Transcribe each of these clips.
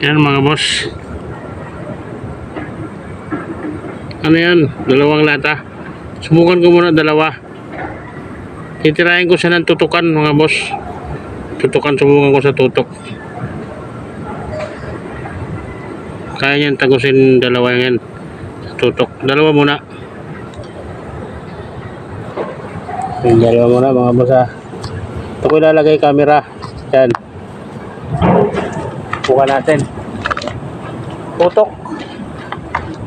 Yan mga boss. Ano yan? Dalawang lata. Subukan ko muna dalawa. Titirahin ko siya ng tutukan mga boss. Tutukan subukan ko sa tutok. Kaya niyan tagusin dalawa yan. Tutok. Dalawa muna. Yung dalawa muna mga boss ha. Ito ko ilalagay camera. Yan. Buka natin. Tutok.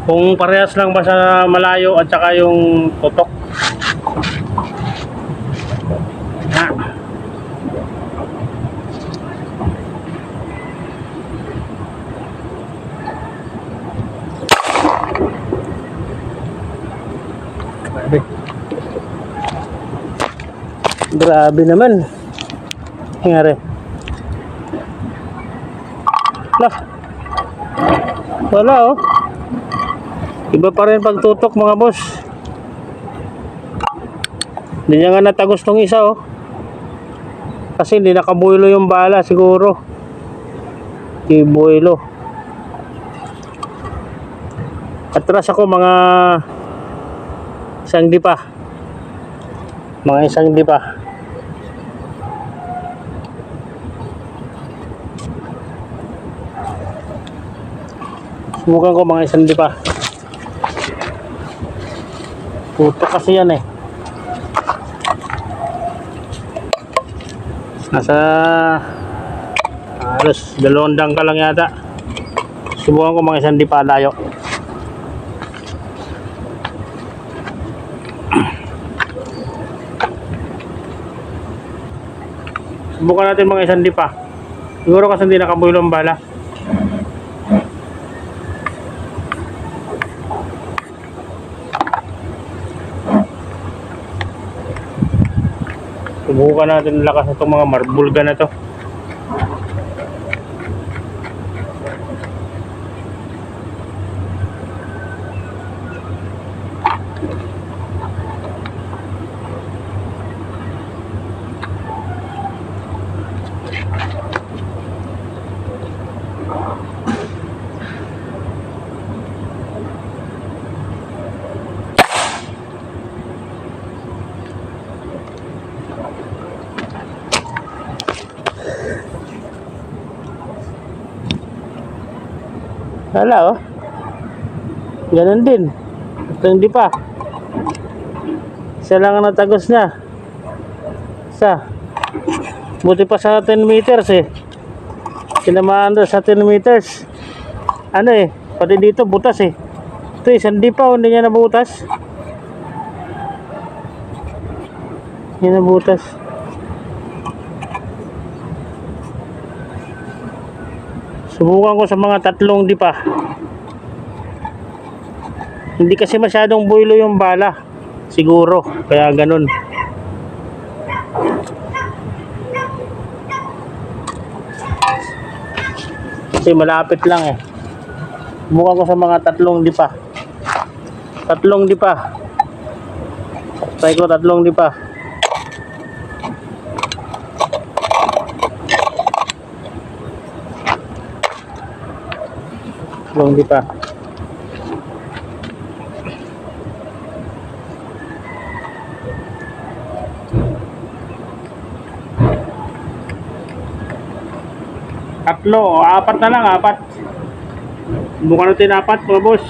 Kung parehas lang ba sa malayo at saka yung tutok. Ha. Grabe. Grabe naman. Nangyari. Lah. Wala oh. Iba pa rin pagtutok mga boss. Hindi niya nga natagos tong isa oh. Kasi hindi nakabuelo yung bala siguro. Hindi buelo. Atras ako mga isang di pa. Mga isang di pa. Subukan ko mga isang pa. Puto kasi yan eh. Nasa halos dalawang dangka lang yata. Subukan ko mga isang pa layo. Subukan natin mga isang pa. Siguro kasi hindi nakabulo ang bala. Subukan natin lakas itong mga marbulga na to. Wala oh. Ganun din. Ito hindi pa. Isa lang ang natagos niya. Isa. Buti pa sa 10 meters eh. Tinamaan doon sa 10 meters. Ano eh. Pati dito butas eh. Ito isang di pa. oh, Hindi niya nabutas. Hindi nabutas. Subukan ko sa mga tatlong di pa. Hindi kasi masyadong builo yung bala. Siguro. Kaya ganun. Kasi malapit lang eh. Subukan ko sa mga tatlong di pa. Tatlong di pa. Try ko tatlong di pa. Tatlong di pa. Tatlo, apat na lang, apat. Bukan natin apat, mga boss.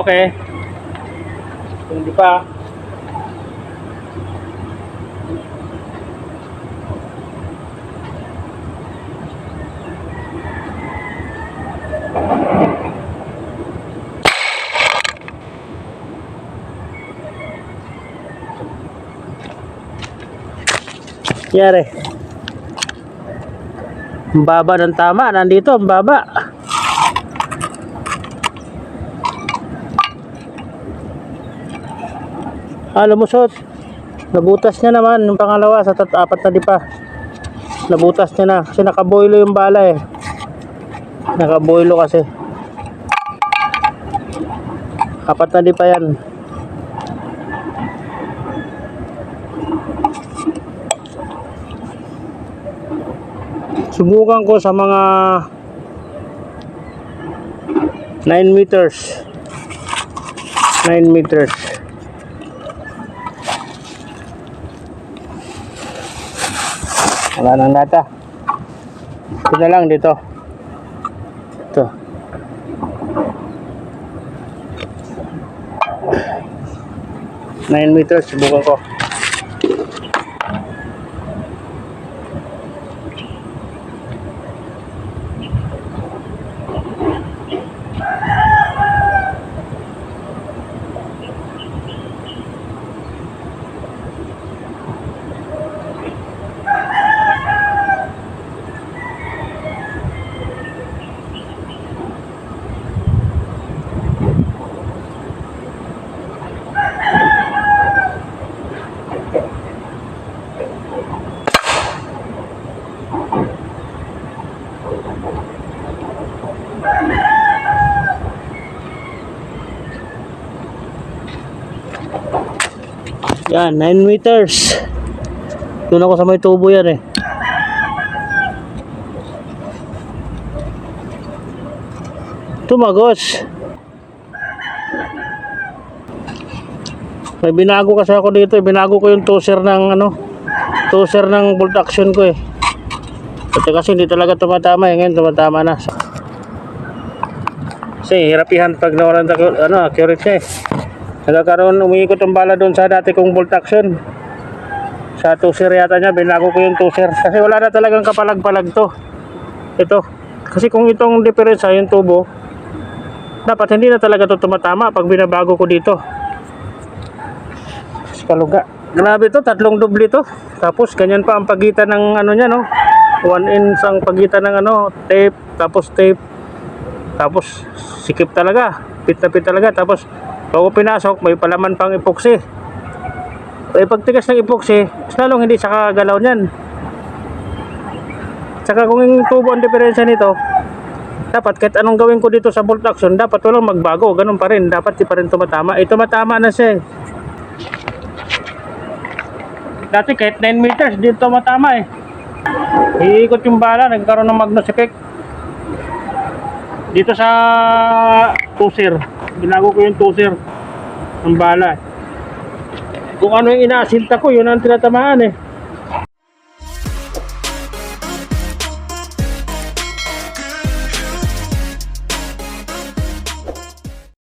Okay. Hindi pa. Yari. Ang baba ng tama. Nandito, ang baba. Ah, lumusot. Nabutas niya naman yung pangalawa sa tat apat na di pa. Nabutas niya na kasi nakaboilo yung bala eh. Nakaboilo kasi. Apat na di pa yan. Subukan ko sa mga 9 meters. 9 meters. Wala nang data. Ito na lang dito. Ito. Nine meters, subukan ko. Yan, 9 meters. Doon ako sa may tubo yan eh. Tumagos. May binago kasi ako dito. eh. Binago ko yung toser ng ano. Toser ng bolt action ko eh. Ito kasi hindi talaga tumatama eh. Ngayon tumatama na. Kasi hirapihan pag nawalan na ano, accurate siya eh. Nagkakaroon, umiikot ang bala doon sa dati kong bolt action. Sa toser yata niya, binago ko yung toser. Kasi wala na talagang kapalag-palag to. Ito. Kasi kung itong diferensya, yung tubo, dapat hindi na talaga to tumatama pag binabago ko dito. Mas kaluga. Grabe to, tatlong doble to. Tapos ganyan pa ang pagitan ng ano niya, no? One inch ang pagitan ng ano, tape, tapos tape. Tapos sikip talaga, pit na pit talaga. Tapos bago pinasok, may palaman pang epoxy. Eh pagtigas ng epoxy, mas lalong hindi sa kagalaw niyan. Tsaka kung yung tubo ang diferensya nito, dapat kahit anong gawin ko dito sa bolt action, dapat walang magbago. Ganun pa rin. Dapat di pa rin tumatama. Eh, tumatama na siya eh. Dati kahit 9 meters, di tumatama eh. Iikot yung bala, nagkaroon ng Magnus effect. Dito sa tuser, binago ko yung tuser ng bala. Kung ano yung inaasinta ko, yun ang tinatamaan eh.